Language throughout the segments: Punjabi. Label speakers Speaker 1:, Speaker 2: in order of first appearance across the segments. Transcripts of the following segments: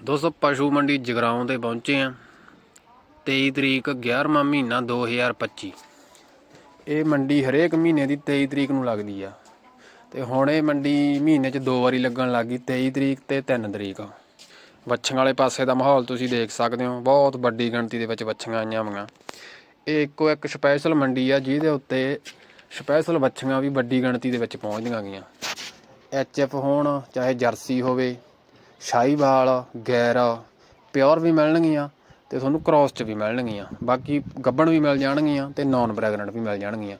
Speaker 1: ਦੋਸਤੋ ਪਸ਼ੂ ਮੰਡੀ ਜਗਰਾਉਂ ਤੇ ਪਹੁੰਚੇ ਆ 23 ਤਰੀਕ 11ਵਾਂ ਮਹੀਨਾ 2025 ਇਹ ਮੰਡੀ ਹਰੇਕ ਮਹੀਨੇ ਦੀ 23 ਤਰੀਕ ਨੂੰ ਲੱਗਦੀ ਆ। ਤੇ ਹੁਣ ਇਹ ਮੰਡੀ ਮਹੀਨੇ 'ਚ ਦੋ ਵਾਰੀ ਲੱਗਣ ਲੱਗੀ 23 ਤਰੀਕ ਤੇ 3 ਤਰੀਕ। ਵੱਛਾਂ ਵਾਲੇ ਪਾਸੇ ਦਾ ਮਾਹੌਲ ਤੁਸੀਂ ਦੇਖ ਸਕਦੇ ਹੋ, ਬਹੁਤ ਵੱਡੀ ਗਿਣਤੀ ਦੇ ਵਿੱਚ ਵੱਛੀਆਂ ਆਈਆਂ ਹੋਈਆਂ। ਇਹ ਇੱਕੋ ਇੱਕ ਸਪੈਸ਼ਲ ਮੰਡੀ ਆ, ਜਿਹਦੇ ਉੱਤੇ ਸਪੈਸ਼ਲ ਵੱਛੀਆਂ ਵੀ ਵੱਡੀ ਗਿਣਤੀ ਦੇ ਵਿੱਚ ਪਹੁੰਚਦੀਆਂ ਗਈਆਂ। ਐਚ ਹੋਣ, ਚਾਹੇ ਜਰਸੀ ਹੋਵੇ ਸ਼ਾਹੀਵਾਲ ਗੈਰ, ਪਿਓਰ ਵੀ ਮਿਲਣਗੀਆਂ ਤੇ ਤੁਹਾਨੂੰ ਕ੍ਰਾਸ ਚ ਵੀ ਮਿਲਣਗੀਆਂ। ਬਾਕੀ ਗੱਬਣ ਵੀ ਮਿਲ ਜਾਣਗੀਆਂ ਤੇ ਨਾਨ ਪ੍ਰੈਗਨੈਂਟ ਵੀ ਮਿਲ ਜਾਣਗੀਆਂ।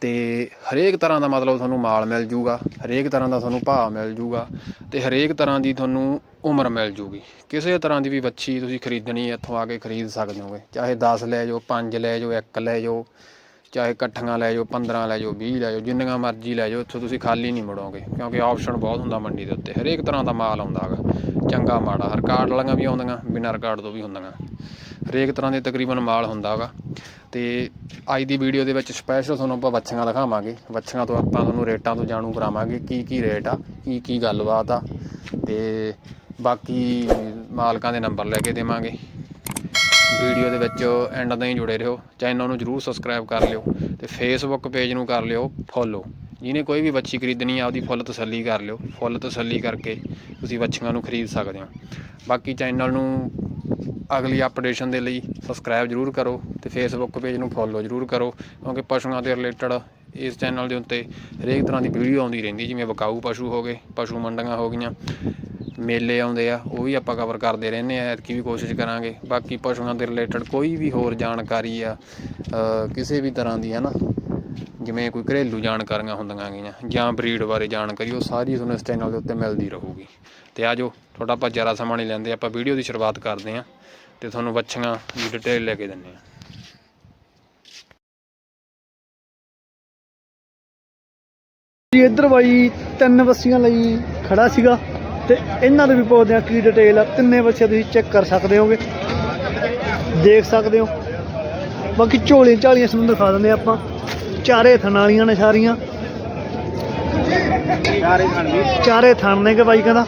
Speaker 1: ਤੇ ਹਰੇਕ ਤਰ੍ਹਾਂ ਦਾ ਮਤਲਬ ਤੁਹਾਨੂੰ ਮਾਲ ਮਿਲ ਜੂਗਾ, ਹਰੇਕ ਤਰ੍ਹਾਂ ਦਾ ਤੁਹਾਨੂੰ ਭਾਅ ਮਿਲ ਜੂਗਾ ਤੇ ਹਰੇਕ ਤਰ੍ਹਾਂ ਦੀ ਤੁਹਾਨੂੰ ਉਮਰ ਮਿਲ ਜੂਗੀ। ਕਿਸੇ ਤਰ੍ਹਾਂ ਦੀ ਵੀ ਵੱਛੀ ਤੁਸੀਂ ਖਰੀਦਣੀ ਇੱਥੋਂ ਆ ਕੇ ਖਰੀਦ ਸਕਦੇ ਹੋਗੇ। ਚਾਹੇ 10 ਲੈ ਜਾਓ 5 ਲੈ ਜਾਓ 1 ਲੈ ਜਾਓ। ਚਾਹੇ ਇਕੱਠੀਆਂ ਲੈ ਜਾਓ 15 ਲੈ ਜਾਓ 20 ਲੈ ਜਾਓ, ਜਿੰਨੀਆਂ ਮਰਜ਼ੀ ਲੈ ਜਾਓ ਇੱਥੋਂ ਤੁਸੀਂ ਖਾਲੀ ਨਹੀਂ ਮੁੜੋਗੇ। ਕਿਉਂਕਿ ਆਪਸ਼ਨ ਬਹੁਤ ਹੁੰਦਾ ਮੰਡੀ ਦੇ ਉੱਤੇ। ਹਰੇਕ ਤਰ੍ਹਾਂ ਦਾ ਮਾਲ ਆਉਂਦਾ ਹੈਗਾ। ਚੰਗਾ ਮਾੜਾ ਰਿਕਾਰਡ ਵਾਲੀਆਂ ਵੀ ਆਉਂਦੀਆਂ, ਬਿਨਾਂ ਰਿਕਾਰਡ ਤੋਂ ਵੀ ਹੁੰਦੀਆਂ। ਹਰੇਕ ਤਰ੍ਹਾਂ ਦੇ ਤਕਰੀਬਨ ਮਾਲ ਹੁੰਦਾ ਹੈਗਾ। ਤੇ ਅੱਜ ਦੀ ਵੀਡੀਓ ਦੇ ਵਿੱਚ ਸਪੈਸ਼ਲ ਤੁਹਾਨੂੰ ਆਪਾਂ ਵੱਛੀਆਂ ਦਿਖਾਵਾਂਗੇ। ਵੱਛੀਆਂ ਤੋਂ ਆਪਾਂ ਤੁਹਾਨੂੰ ਰੇਟਾਂ ਤੋਂ ਜਾਣੂ ਕਰਾਵਾਂਗੇ ਕੀ ਕੀ ਰੇਟ ਆ ਕੀ ਕੀ ਗੱਲਬਾਤ ਆ। ਤੇ ਬਾਕੀ ਮਾਲਕਾਂ ਦੇ ਨੰਬਰ ਲੈ ਕੇ ਦੇਵਾਂਗੇ। ਵੀਡੀਓ ਦੇ ਵਿੱਚ ਐਂਡ ਤਾਈਂ ਜੁੜੇ ਰਹੋ। ਚੈਨਲ ਨੂੰ ਜਰੂਰ ਸਬਸਕ੍ਰਾਈਬ ਕਰ ਲਿਓ ਤੇ ਫੇਸਬੁੱਕ ਪੇਜ ਨੂੰ ਕਰ ਲਿਓ ਫੋਲੋ ਜਿਹਨੇ ਕੋਈ ਵੀ ਵੱਛੀ ਖਰੀਦਣੀ ਆ, ਉਹਦੀ ਫੁੱਲ ਤਸੱਲੀ ਕਰ ਲਿਓ। ਫੁੱਲ ਤਸੱਲੀ ਕਰਕੇ ਤੁਸੀਂ ਵੱਛੀਆਂ ਨੂੰ ਖਰੀਦ ਸਕਦੇ ਹੋ। ਬਾਕੀ ਚੈਨਲ ਨੂੰ ਅਗਲੀ ਅਪਡੇਸ਼ਨ ਦੇ ਲਈ ਸਬਸਕ੍ਰਾਈਬ ਜਰੂਰ ਕਰੋ ਤੇ ਫੇਸਬੁੱਕ ਪੇਜ ਨੂੰ ਫੋਲੋ ਜਰੂਰ ਕਰੋ ਕਿਉਂਕਿ ਪਸ਼ੂਆਂ ਦੇ ਰਿਲੇਟਡ ਇਸ ਚੈਨਲ ਦੇ ਉੱਤੇ ਹਰੇਕ ਤਰ੍ਹਾਂ ਦੀ ਵੀਡੀਓ ਆਉਂਦੀ ਰਹਿੰਦੀ, ਜਿਵੇਂ ਵਿਕਾਊ ਪਸ਼ੂ ਹੋ ਗਏ, ਪਸ਼ੂ ਮੰਡੀਆਂ ਹੋ ਗਈਆਂ। ਮੇਲੇ ਆਉਂਦੇ ਆ, ਉਹ ਵੀ ਆਪਾਂ ਕਵਰ ਕਰਦੇ ਰਹਿੰਦੇ ਆ, ਐਤਕੀ ਵੀ ਕੋਸ਼ਿਸ਼ ਕਰਾਂਗੇ। ਬਾਕੀ ਪਸ਼ੂਆਂ ਦੇ ਰਿਲੇਟਡ ਕੋਈ ਵੀ ਹੋਰ ਜਾਣਕਾਰੀ ਆ ਕਿਸੇ ਵੀ ਤਰ੍ਹਾਂ ਦੀ ਹੈ ਨਾ ਜਿਵੇਂ ਕੋਈ ਘਰੇਲੂ ਜਾਣਕਾਰੀਆਂ ਹੁੰਦੀਆਂ ਗਈਆਂ, ਜਾਂ ਬਰੀਡ ਬਾਰੇ ਜਾਣਕਾਰੀ, ਉਹ ਸਾਰੀ ਤੁਹਾਨੂੰ ਇਸ ਚੈਨਲ ਦੇ ਉੱਤੇ ਮਿਲਦੀ ਰਹੂਗੀ। ਤੇ ਆਜੋ ਤੁਹਾਡਾ ਆਪਾਂ ਜ਼ਿਆਦਾ ਸਮਾਂ ਨਹੀਂ ਲੈਂਦੇ, ਆਪਾਂ ਵੀਡੀਓ ਦੀ ਸ਼ੁਰੂਆਤ ਕਰਦੇ ਹਾਂ, ਤੇ ਤੁਹਾਨੂੰ ਵੱਛੀਆਂ ਦੀ ਡਿਟੇਲ ਲੈ ਕੇ ਦਿੰਦੇ ਹਾਂ।
Speaker 2: ਜੀ, ਇੱਧਰ ਬਾਈ ਤਿੰਨ ਬੱਸੀਆਂ ਲਈ ਖੜਾ ਸੀਗਾ। ਤੇ ਇਹਨਾਂ ਦੇ ਵੀ ਪੁੱਛਦੇ ਆ ਕੀ ਡਿਟੇਲ ਆ ਤਿੰਨੇ ਬੱਸੇ ਤੁਸੀਂ ਚੈੱਕ ਕਰ ਸਕਦੇ ਹੋਗੇ। ਦੇਖ ਸਕਦੇ ਹੋ। ਬਾਕੀ ਝੋਲੀਆਂ ਝਾਲੀਆਂ ਤੁਹਾਨੂੰ ਦਿਖਾ ਦਿੰਦੇ ਆਪਾਂ। ਚਾਰੇ ਥਣ ਵਾਲੀਆਂ ਨੇ ਸਾਰੀਆਂ। ਚਾਰੇ ਥਣ ਨੇ ਕਿ ਬਾਈ ਕਹਿੰਦਾ।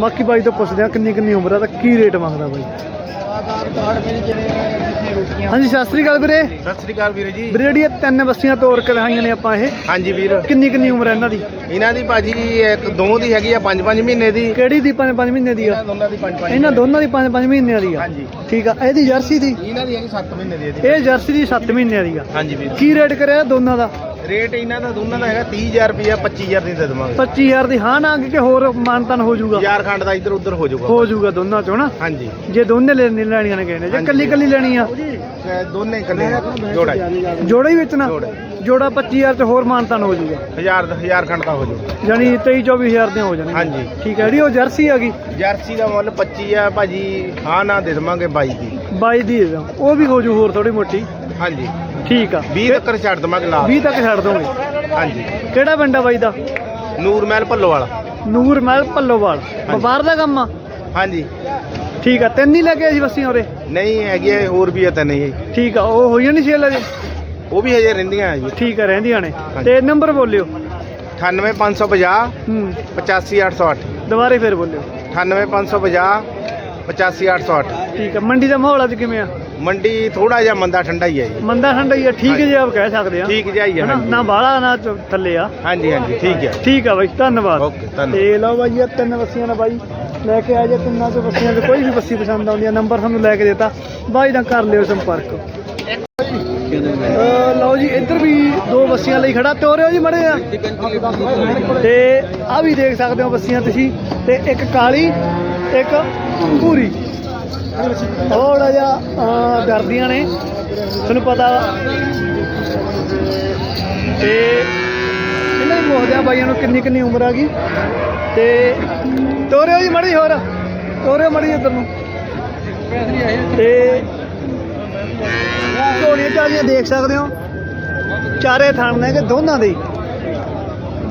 Speaker 2: ਬਾਕੀ ਬਾਈ ਤੋਂ ਪੁੱਛਦੇ ਆ ਕਿੰਨੀ ਕਿੰਨੀ ਉਮਰ ਆ ਤਾਂ ਕੀ ਰੇਟ ਮੰਗਦਾ ਬਾਈ? ਹਾਂਜੀ ਸਤਿ ਸ੍ਰੀ ਅਕਾਲ ਵੀਰੇ।
Speaker 3: ਸਤਿ ਸ੍ਰੀ ਅਕਾਲ ਵੀਰ ਜੀ।
Speaker 2: ਵੀਰੇ ਜਿਹੜੀਆਂ ਤਿੰਨ ਬੱਸੀਆਂ ਤੋਰ ਕੇ ਦਿਖਾਈਆਂ ਨੇ ਆਪਾਂ ਇਹ
Speaker 3: ਹਾਂਜੀ ਵੀਰ।
Speaker 2: ਕਿੰਨੀ ਕਿੰਨੀ ਉਮਰ ਹੈ ਇਹਨਾਂ ਦੀ?
Speaker 3: ਇਹਨਾਂ ਦੀ ਭਾਜੀ ਇੱਕ ਦੋ ਦੀ ਹੈਗੀ ਆ 5-5 ਮਹੀਨੇ ਦੀ।
Speaker 2: ਕਿਹੜੀ ਦੀ 5-5 ਮਹੀਨੇ ਦੀ ਆ?
Speaker 3: ਇਹਨਾਂ ਦੋਨਾਂ ਦੀ 5-5
Speaker 2: ਇਹਨਾਂ ਦੋਨਾਂ ਦੀ। 5-5 ਮਹੀਨਿਆਂ ਦੀ ਆ।
Speaker 3: ਹਾਂਜੀ।
Speaker 2: ਠੀਕ ਆ ਇਹਦੀ ਜਰਸੀ ਦੀ?
Speaker 3: ਇਹਨਾਂ ਦੀ ਹੈਗੀ 7 ਮਹੀਨੇ ਦੀ
Speaker 2: ਇਹ ਜਰਸੀ ਦੀ 7 ਮਹੀਨਿਆਂ ਦੀ ਆ।
Speaker 3: ਹਾਂਜੀ ਵੀਰ।
Speaker 2: ਕੀ ਰੇਟ ਕਰਿਆ ਦੋਨਾਂ ਦਾ?
Speaker 3: ਰੇਟ ਇਹਨਾਂ ਦਾ ਦੋਨਾਂ ਦਾ ਹੈਗਾ 30000 ਰੁਪਇਆ 25000 ਦੀ ਦੇ ਦੇਵਾਂਗੇ।
Speaker 2: 25000 ਦੀ ਹਾਂ ਨਾ ਕਿ ਹੋਰ ਮਾਨਤਨ ਹੋ ਜਾਊਗਾ?
Speaker 3: ਯਾਰ ਖੰਡ ਦਾ ਇੱਧਰ ਉੱਧਰ ਹੋ ਜਾਊਗਾ।
Speaker 2: ਹੋ ਜਾਊਗਾ ਦੋਨਾਂ ਚੋਂ ਨਾ?
Speaker 3: ਹਾਂਜੀ।
Speaker 2: ਜੇ ਦੋਨੇ ਲੈਣੀ ਲੈਣੀਆਂ ਨੇ ਕਹਿੰਦੇ ਜੇ। ਕੱਲੀ ਕੱਲੀ ਲੈਣੀ ਆ?
Speaker 3: ਦੋਨੇ ਇਕੱਲੇ ਜੋੜਾ
Speaker 2: ਜੋੜਾ ਹੀ ਵੇਚਣਾ
Speaker 3: ਜੋੜਾ।
Speaker 2: ਜੋੜਾ 25000 ਚ ਹੋਰ ਮਾਨਤਨ ਹੋ ਜਾਊਗਾ।
Speaker 3: ਹਜ਼ਾਰ ਹਜ਼ਾਰ ਖੰਡ ਦਾ ਹੋ ਜਾਊਗਾ।
Speaker 2: ਯਾਨੀ 23 24000 ਦੀਆਂ ਹੋ ਜਾਣਗੀਆਂ।
Speaker 3: ਹਾਂਜੀ।
Speaker 2: ਠੀਕ ਹੈ ਜਿਹੜੀ ਉਹ ਜਰਸੀ ਹੈਗੀ
Speaker 3: ਜਰਸੀ ਦਾ ਮੁੱਲ 25 ਆ ਭਾਜੀ ਹਾਂ ਨਾ ਦੇ ਦੇਵਾਂਗੇ 22 ਦੀ।
Speaker 2: 22 ਦੀ ਦੇ। ਉਹ ਵੀ ਹੋ ਜੂ ਹੋਰ ਥੋੜੀ ਮੋਟੀ।
Speaker 3: ਹਾਂਜੀ।
Speaker 2: ਠੀਕ ਆ।
Speaker 3: 20 ਤੱਕ ਛੱਡ ਦੇਵਾਂਗੇ ਲਾ
Speaker 2: 20 ਤੱਕ ਛੱਡ ਦੋਗੇ
Speaker 3: ਹਾਂਜੀ।
Speaker 2: ਕਿਹੜਾ ਪਿੰਡ ਆ ਬਾਈ ਦਾ?
Speaker 3: ਨੂਰ ਮਹਿਲ ਭੱਲੋ ਵਾਲਾ
Speaker 2: ਨੂਰ ਮਹਿਲ ਪੱਲੋਵਾਲ ਵਪਾਰ ਦਾ ਕੰਮ ਆ?
Speaker 3: ਹਾਂਜੀ।
Speaker 2: ਠੀਕ ਆ ਤਿੰਨ ਹੀ ਲੈ ਕੇ ਆਏ ਸੀ ਬੱਸੀਆਂ ਉਰੇ?
Speaker 3: ਨਹੀਂ ਹੈਗੀ ਆ, ਹੋਰ ਵੀ ਆ ਤਾਂ ਨਹੀਂ
Speaker 2: ਠੀਕ ਆ ਉਹ ਹੋਈਆਂ ਨਹੀਂ ਸੇਲ ਅਜੇ?
Speaker 3: ਉਹ ਵੀ ਹਜੇ ਰਹਿੰਦੀਆਂ ਆ ਜੀ।
Speaker 2: ਠੀਕ ਆ ਰਹਿੰਦੀਆਂ ਨੇ। ਤੇ ਨੰਬਰ ਬੋਲਿਓ।
Speaker 3: 98550
Speaker 2: ਹੂੰ।
Speaker 3: 85808
Speaker 2: ਦੁਬਾਰੇ ਫੇਰ ਬੋਲਿਓ।
Speaker 3: 98550 85808
Speaker 2: ਠੀਕ ਆ ਮੰਡੀ ਦਾ ਮਾਹੌਲ ਅੱਜ ਕਿਵੇਂ ਆ?
Speaker 3: ਮੰਡੀ ਥੋੜਾ ਜਿਹਾ ਮੰਦਾ ਠੰਡਾ ਹੀ ਹੈ ਜੀ।
Speaker 2: ਮੰਦਾ ਠੰਡਾ ਹੀ ਆ ਠੀਕ ਜੇ ਆਪ ਕਹਿ ਸਕਦੇ ਆ।
Speaker 3: ਠੀਕ ਜਿਹਾ ਹੀ ਹੈ
Speaker 2: ਹਨਾ?
Speaker 3: ਹਾਂਜੀ।
Speaker 2: ਨਾ ਬਾਹਲਾ ਨਾ ਚ- ਥੱਲੇ ਆ।
Speaker 3: ਹਾਂਜੀ ਹਾਂਜੀ ਠੀਕ ਹੈ।
Speaker 2: ਠੀਕ ਆ ਬਾਈ ਧੰਨਵਾਦ।
Speaker 3: ਓਕੇ ਧੰਨਵਾਦ।
Speaker 2: ਤੇ ਲਓ ਬਾਈ ਇਹ ਤਿੰਨ ਬੱਸੀਆਂ ਨੇ ਬਾਈ। ਲੈ ਕੇ ਆ ਜੇ ਤਿੰਨਾਂ ਚੋਂ ਬੱਸੀਆਂ ਤੇ ਕੋਈ ਵੀ ਬੱਸੀ ਪਸੰਦ ਆਉਂਦੀ ਆ ਨੰਬਰ ਤੁਹਾਨੂੰ ਲੈ ਕੇ ਦਿੱਤਾ। ਬਾਈ ਨਾਲ ਕਰ ਲਿਓ ਸੰਪਰਕ। ਅਹ ਲਓ ਜੀ ਇੱਧਰ ਵੀ ਦੋ ਬੱਸੀਆਂ ਲਈ ਖੜਾ। ਤੋਰਿਓ ਜੀ ਮੜੇ ਆ। ਤੇ ਆ ਵੀ ਦੇਖ ਸਕਦੇ ਹੋ ਬੱਸੀਆਂ ਤੁਸੀਂ। ਤੇ ਇੱਕ ਕਾਲੀ ਇੱਕ ਭੂਰੀ। ਥੋੜਾ ਜਿਹਾ ਡਰਦੀਆਂ ਨੇ। ਤੁਹਾਨੂੰ ਪਤਾ ਤੇ ਇਹਨਾਂ ਦੀ ਪੁੱਛਦੇ ਬਾਈਆਂ ਨੂੰ ਕਿੰਨੀ ਕਿੰਨੀ ਉਮਰ ਆ ਗਈ। ਤੇ ਤੋਰਿਓ ਜੀ ਮੜੀ ਹੋਰ, ਤੋਰਿਓ ਮੜੀ ਇੱਧਰ ਨੂੰ। ਤੇ ਝੋਲੀਆਂ ਝਾਲੀਆਂ ਦੇਖ ਸਕਦੇ ਹੋ। ਚਾਰੇ ਥਣ ਨੇ ਕਿ ਦੋਨਾਂ ਦੇ।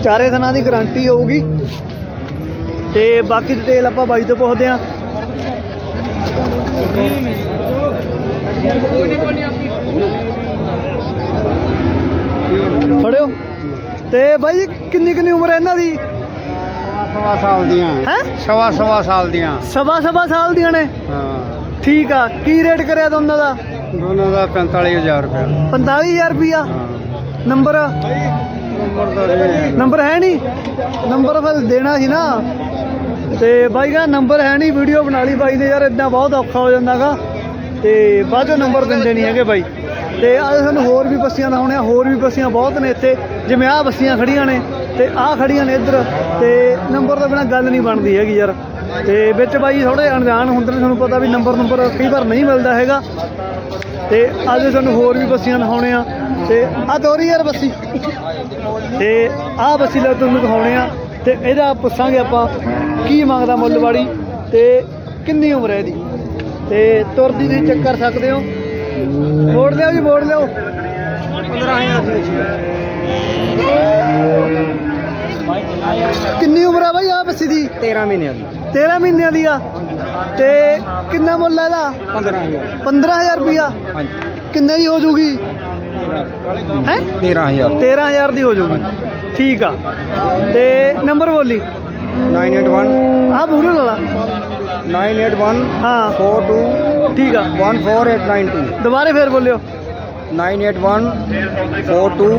Speaker 2: ਚਾਰੇ ਥਣਾਂ ਦੀ ਗਾਰੰਟੀ ਹੋਊਗੀ। ਤੇ ਬਾਕੀ ਡਿਟੇਲ ਆਪਾਂ ਬਾਈ ਤੋਂ ਪੁੱਛਦੇ ਆ ਫੜਿਓ। ਤੇ ਬਾਈ ਜੀ, ਕਿੰਨੀ ਕਿੰਨੀ ਉਮਰ ਹੈ ਇਹਨਾਂ ਦੀ?
Speaker 3: ਸਵਾ ਸਾਲ ਦੀਆਂ।
Speaker 2: ਹੈ?
Speaker 3: ਸਵਾ ਸਵਾ ਸਾਲ ਦੀਆਂ।
Speaker 2: ਸਵਾ ਸਵਾ ਸਾਲ ਦੀਆਂ ਨੇ?
Speaker 3: ਹਾਂ।
Speaker 2: ਠੀਕ ਆ ਕੀ ਰੇਟ ਕਰਿਆ ਦੋਨਾਂ ਦਾ?
Speaker 3: ਦੋਨਾਂ ਦਾ 45000 ਰੁਪਏ
Speaker 2: 45000 ਰੁਪਿਆ ਨੰਬਰ?
Speaker 3: ਨੰਬਰ ਦਾ
Speaker 2: ਨੰਬਰ ਹੈ ਨਹੀਂ? ਨੰਬਰ ਫਿਰ ਦੇਣਾ ਸੀ ਨਾ। ਤੇ ਬਾਈ ਦਾ ਨੰਬਰ ਹੈ ਨਹੀਂ, ਵੀਡੀਓ ਬਣਾ ਲਈ ਬਾਈ ਨੇ ਯਾਰ ਇਦਾਂ ਬਹੁਤ ਔਖਾ ਹੋ ਜਾਂਦਾਗਾ। ਤੇ ਬਾਅਦ ਚੋਂ ਨੰਬਰ ਦਿੰਦੇ ਨਹੀਂ ਹੈਗੇ ਬਾਈ। ਤੇ ਅੱਜ ਸਾਨੂੰ ਹੋਰ ਵੀ ਬੱਸੀਆਂ ਦਿਖਾਉਣੇ ਆ, ਹੋਰ ਵੀ ਬੱਸੀਆਂ ਬਹੁਤ ਨੇ ਇੱਥੇ। ਜਿਵੇਂ ਆਹ ਬੱਸੀਆਂ ਖੜੀਆਂ ਨੇ, ਤੇ ਆਹ ਖੜੀਆਂ ਨੇ ਇੱਧਰ। ਤੇ ਨੰਬਰ ਤੋਂ ਬਿਨਾ ਗੱਲ ਨਹੀਂ ਬਣਦੀ ਹੈਗੀ ਯਾਰ। ਤੇ ਵਿੱਚ ਬਾਈ ਥੋੜੇ ਅਣਜਾਣ ਹੁੰਦੇ ਨੇ, ਤੁਹਾਨੂੰ ਪਤਾ ਵੀ ਨੰਬਰ ਨੰਬਰ ਕਈ ਵਾਰ ਨਹੀਂ ਮਿਲਦਾ ਹੈਗਾ। ਤੇ ਅੱਜ ਸਾਨੂੰ ਹੋਰ ਵੀ ਬੱਸੀਆਂ ਦਿਖਾਉਣੇ ਆ। ਤੇ ਆ ਦੋਰੀ ਯਾਰ ਬੱਸੀ। ਤੇ ਆਹ ਬੱਸੀ ਲੈ ਤੁਹਾਨੂੰ ਦਿਖਾਉਣੇ ਆ। ਤੇ ਇਹਦਾ ਪੁੱਛਾਂਗੇ ਆਪਾਂ ਕੀ ਮੰਗਦਾ ਮੁੱਲ ਵਾਲੀ ਤੇ ਕਿੰਨੀ ਉਮਰ ਹੈ ਇਹਦੀ? ਤੇ ਤੁਰਦੀ ਤੁਸੀਂ ਚੈੱਕ ਕਰ ਸਕਦੇ ਹੋ? ਮੋੜ ਲਿਓ ਜੀ ਮੋੜ ਲਿਓ। 15000 ਕਿੰਨੀ ਉਮਰ ਆ ਬਾਈ ਆ ਬੱਸੀ ਦੀ?
Speaker 3: 13 ਮਹੀਨਿਆਂ ਦੀ।
Speaker 2: 13 ਮਹੀਨਿਆਂ ਦੀ ਆ। ਤੇ ਕਿੰਨਾ ਮੁੱਲ ਹੈ ਇਹਦਾ?
Speaker 3: 15000
Speaker 2: 15000 ਰੁਪਿਆ
Speaker 3: ਹਾਂਜੀ।
Speaker 2: ਕਿੰਨੇ ਦੀ ਹੋ ਜੂਗੀ? ਹੈ?
Speaker 3: 13000
Speaker 2: 13000 ਦੀ ਹੋ ਜੂਗੀ। ਠੀਕ ਆ। ਤੇ ਨੰਬਰ ਬੋਲੀ।
Speaker 3: 981
Speaker 2: ਆ ਪੂਰੇ ਲਾ ਲਾ
Speaker 3: 981
Speaker 2: ਹਾਂ
Speaker 3: 42
Speaker 2: ਠੀਕ ਆ
Speaker 3: 14892
Speaker 2: ਦੁਬਾਰੇ ਫੇਰ ਬੋਲਿਓ
Speaker 3: 981 42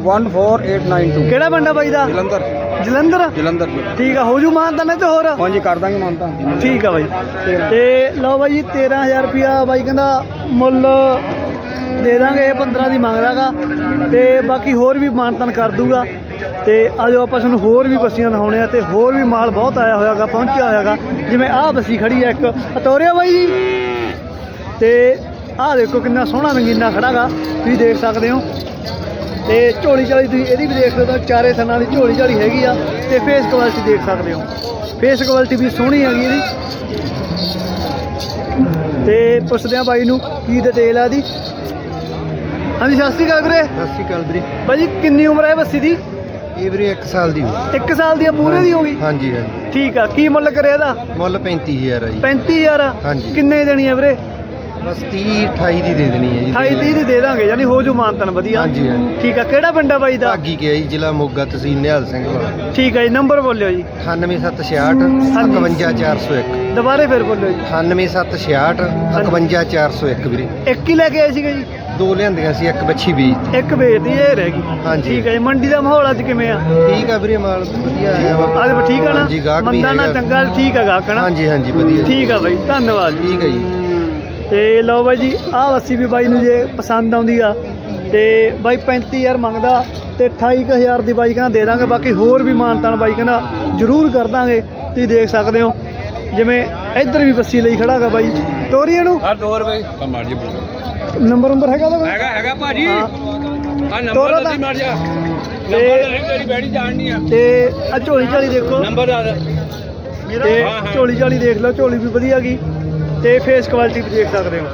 Speaker 3: 14892
Speaker 2: ਕਿਹੜਾ ਆ ਬਾਈ ਦਾ
Speaker 3: ਜਲੰਧਰ
Speaker 2: ਜਲੰਧਰ
Speaker 3: ਜਲੰਧਰ
Speaker 2: ਠੀਕ ਆ ਹੋ ਜੂ ਮਾਨਤਾ ਨੇ ਤੇ ਹੋਰ
Speaker 3: ਹਾਂਜੀ ਕਰ ਦਾਂਗੇ ਮੰਨਤਾ
Speaker 2: ਠੀਕ ਆ ਬਾਈ ਤੇ ਲਓ ਬਾਈ ਜੀ 13000 ਰੁਪਿਆ ਬਾਈ ਕਹਿੰਦਾ ਮੁੱਲ ਦੇ ਦਾਂਗੇ ਇਹ 15 ਦੀ ਮੰਗਦਾਗਾ ਤੇ ਬਾਕੀ ਹੋਰ ਵੀ ਮਾਨਤਨ ਕਰ ਦੂਗਾ ਤੇ ਆਜੋ ਆਪਾਂ ਤੁਹਾਨੂੰ ਹੋਰ ਵੀ ਬੱਸੀਆਂ ਦਿਖਾਉਣੇ ਆ ਤੇ ਹੋਰ ਵੀ ਮਾਲ ਬਹੁਤ ਆਇਆ ਹੋਇਆਗਾ ਪਹੁੰਚਿਆ ਹੋਇਆਗਾ। ਜਿਵੇਂ ਆਹ ਬੱਸੀ ਖੜੀ ਆ ਇੱਕ ਅਤੋਰਿਆ ਬਾਈ ਜੀ। ਤੇ ਆਹ ਦੇਖੋ ਕਿੰਨਾ ਸੋਹਣਾ ਰੰਗੀਨਾ ਖੜਾਗਾ ਤੁਸੀਂ ਦੇਖ ਸਕਦੇ ਹੋ। ਤੇ ਝੋਲੀ ਝਾਲੀ ਤੁਸੀਂ ਇਹਦੀ ਵੀ ਦੇਖ ਸਕਦੇ ਹੋ ਚਾਰੇ ਥਣਾਂ ਦੀ ਝੋਲੀ ਝਾਲੀ ਹੈਗੀ ਆ ਤੇ ਫੇਸ ਕੁਆਲਿਟੀ ਦੇਖ ਸਕਦੇ ਹੋ। ਫੇਸ ਕੁਆਲਿਟੀ ਵੀ ਸੋਹਣੀ ਹੈਗੀ ਇਹਦੀ। ਤੇ ਪੁੱਛਦੇ ਆ ਬਾਈ ਨੂੰ ਕੀ ਡਿਟੇਲ ਆ ਇਹਦੀ। ਹਾਂਜੀ ਸਤਿ ਸ਼੍ਰੀ ਅਕਾਲ ਵੀਰੇ।
Speaker 3: ਸਤਿ ਸ਼੍ਰੀ ਅਕਾਲ ਵੀਰੇ।
Speaker 2: ਬਾਈ ਜੀ ਕਿੰਨੀ ਉਮਰ ਹੈ ਬੱਸੀ ਦੀ?
Speaker 3: ਇਹ ਵੀਰੇ 1 ਸਾਲ ਦੀ ਹੋਈ।
Speaker 2: 1 ਸਾਲ ਦੀ ਆ ਪੂਰੇ ਦੀ ਹੋ ਗਈ?
Speaker 3: ਹਾਂਜੀ ਹਾਂਜੀ।
Speaker 2: ਠੀਕ ਆ ਕੀ ਮੁੱਲ ਕਰਿਆ ਇਹਦਾ?
Speaker 3: ਮੁੱਲ 35000 ਹੈ ਜੀ।
Speaker 2: 35000
Speaker 3: ਹਾਂਜੀ।
Speaker 2: ਕਿੰਨੇ ਦੇਣੀ ਆ ਵੀਰੇ?
Speaker 3: ਬਸ 30 28 ਦੀ ਦੇ ਦੇਣੀ ਹੈ ਜੀ।
Speaker 2: 28 30 ਦੀ ਦੇ ਦਾਂਗੇ ਯਾਨੀ ਹੋ ਜੂ ਮਾਨਤਨ ਵਧੀਆ।
Speaker 3: ਹਾਂਜੀ, ਹਾਂਜੀ।
Speaker 2: ਠੀਕ ਆ ਕਿਹੜਾ ਪਿੰਡ ਆ ਬਾਈ ਦਾ?
Speaker 3: ਭਾਗੀ ਗਿਆ ਜੀ ਜ਼ਿਲ੍ਹਾ ਮੋਗਾ ਤਹਿਸੀਲ ਨਿਹਾਲ ਸਿੰਘ ਵਾਲਾ।
Speaker 2: ਠੀਕ ਆ ਜੀ ਨੰਬਰ ਬੋਲਿਓ ਜੀ।
Speaker 3: 98766 51401
Speaker 2: ਦੁਬਾਰੇ ਫਿਰ ਬੋਲਿਓ ਜੀ।
Speaker 3: 98766 51401 ਵੀਰੇ।
Speaker 2: ਇੱਕ ਹੀ ਲੈ ਕੇ ਆਏ ਸੀਗੇ ਜੀ?
Speaker 3: ਦੋ ਲਿਆਂਦੀਆਂ ਸੀ ਇੱਕ ਬੱਚੀ ਵੀ
Speaker 2: ਇੱਕ ਵੇਚਦੀ ਇਹ ਰਹਿ ਗਈ।
Speaker 3: ਹਾਂਜੀ।
Speaker 2: ਠੀਕ ਹੈ ਜੀ ਮੰਡੀ ਦਾ ਮਾਹੌਲ ਅੱਜ ਕਿਵੇਂ ਆ?
Speaker 3: ਠੀਕ ਆ ਵੀਰੇ ਮਾਲ ਵਧੀਆ ਆਇਆ ਵਾ।
Speaker 2: ਅੱਜ ਠੀਕ ਆ ਨਾ?
Speaker 3: ਹਾਂਜੀ ਗਾਹਕ ਵੀ
Speaker 2: ਮੰਦਾ ਨਾ
Speaker 3: ਹੈਗਾ।
Speaker 2: ਚੰਗਾ ਠੀਕ ਆ ਗਾਹਕ ਨਾ
Speaker 3: ਹਾਂਜੀ ਹਾਂਜੀ ਵਧੀਆ। ਜੀ।
Speaker 2: ਠੀਕ ਆ ਬਾਈ ਧੰਨਵਾਦ। ਜੀ
Speaker 3: ਠੀਕ ਹੈ ਜੀ।
Speaker 2: ਤੇ ਲਓ ਬਾਈ ਜੀ ਆਹ ਲੱਸੀ ਵੀ ਬਾਈ ਨੂੰ ਜੇ ਪਸੰਦ ਆਉਂਦੀ ਆ ਤੇ ਬਾਈ 35000 ਮੰਗਦਾ ਤੇ 28000 ਦੀ ਬਾਈ ਕਹਿੰਦਾ ਦੇ ਦਾਂਗੇ ਬਾਕੀ ਹੋਰ ਵੀ ਮਾਨਤਾਨ ਬਾਈ ਕਹਿੰਦਾ ਜ਼ਰੂਰ ਕਰ ਦਾਂਗੇ ਤੁਸੀਂ ਦੇਖ ਸਕਦੇ ਹੋ। ਜਿਵੇਂ ਇੱਧਰ ਵੀ ਬੱਸੀ ਲਈ ਖੜਾਗਾ ਬਾਈ। ਤੋਰੀਏ ਨੂੰ?
Speaker 4: ਹਰ 2 ਰੁਪਏ। ਕਮਾਰ ਜੀ
Speaker 2: ਨੰਬਰ ਨੰਬਰ ਹੈਗਾ ਉਹਦਾ?
Speaker 4: ਹੈਗਾ ਹੈਗਾ ਭਾਜੀ।
Speaker 2: ਹਾਂ।
Speaker 4: ਆ
Speaker 2: ਤੋਰਾ
Speaker 4: ਨੰਬਰ
Speaker 2: ਦਾ-
Speaker 4: ਦੱਸੀ ਮਾਰ ਜਾ
Speaker 2: ਤੇ-
Speaker 4: ਨੰਬਰ ਲੈ ਤੇਰੀ ਬੈੜੀ ਜਾਣਨੀ ਆ।
Speaker 2: ਤੇ ਆ ਝੋਲੀ ਝਾਲੀ ਦੇਖੋ।
Speaker 4: ਨੰਬਰ ਦੱਸ।
Speaker 2: ਤੇ
Speaker 4: ਹਾਂ, ਹਾਂ।
Speaker 2: ਝੋਲੀ ਝਾਲੀ ਦੇਖ ਲਓ ਝੋਲੀ ਵੀ ਵਧੀਆ ਗਈ। ਤੇ ਫੇਸ ਕੁਆਲਿਟੀ ਵੀ ਦੇਖ ਸਕਦੇ ਹੋ।